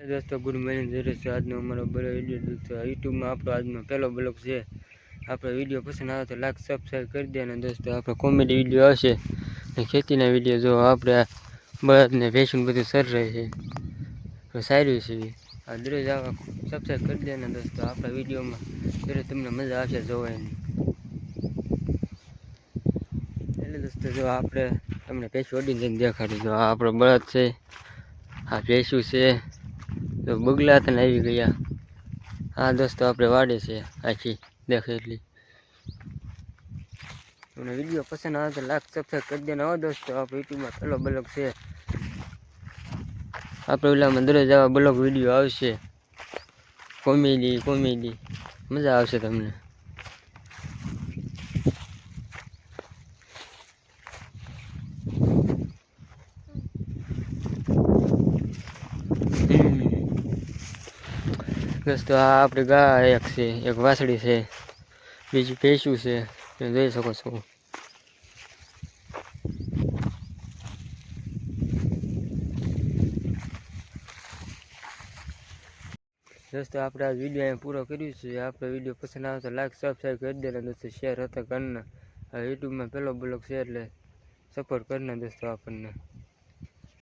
દોસ્તો, good morning જરૂર આજનો અમારો બરો વીડિયો દોસ્તો. યુટ્યુબમાં આપણો આજનો પહેલો બ્લોગ છે. આપણો વીડિયો પસંદ આવે તો લાઈક સબસ્ક્રાઈબ કરી દે અને દોસ્તો, આપણો કોમેડી વીડિયો આવશે. અને ખેતીના વીડિયો જો આપણે બળદને ભેંસું બધું સર રહે છે. તો સારું છે આ દરરોજ આવા સબસ્ક્રાઈબ કરી દે અને દોસ્તો, આપણા વિડીયોમાં દરરોજ તમને મજા આવશે જોવાની. એટલે દોસ્તો, જો આપણે તમને ભેંસું ઓડીને જઈને દેખાડું. આ આપણો બળદ છે, આ ભેંસું છે. તો બગલા તને આવી ગયા. આ દોસ્તો, આપણે વાડે છે, આખી દેખે એટલી. તમને વીડિયો પસંદ આવે તો લાખ સબસ્ક્રાઈબ કરી દેવાનો હો દોસ્તો, આપણે યુટ્યુબમાં પહેલો બ્લોગ છે. આપણે ઓલામાં દરરોજ આવા બ્લોગ વીડિયો આવશે. કોમેડી કોમેડી મજા આવશે તમને. દોસ્તો આ આપણે ગાય એક છે, એક વાસળી છે, બીજું ભેંસું છે, તમે જોઈ શકો છો. દોસ્તો, આપણે આ વીડિયો અહીંયા પૂરો કર્યું છે. આપણો વીડિયો પસંદ આવે તો લાઈક સબસ્ક્રાઈબ કરી દેના દોસ્તો શેર હતા કરના યુટ્યુબમાં પહેલો બ્લોગ છે એટલે સપોર્ટ કરના દોસ્તો આપણને.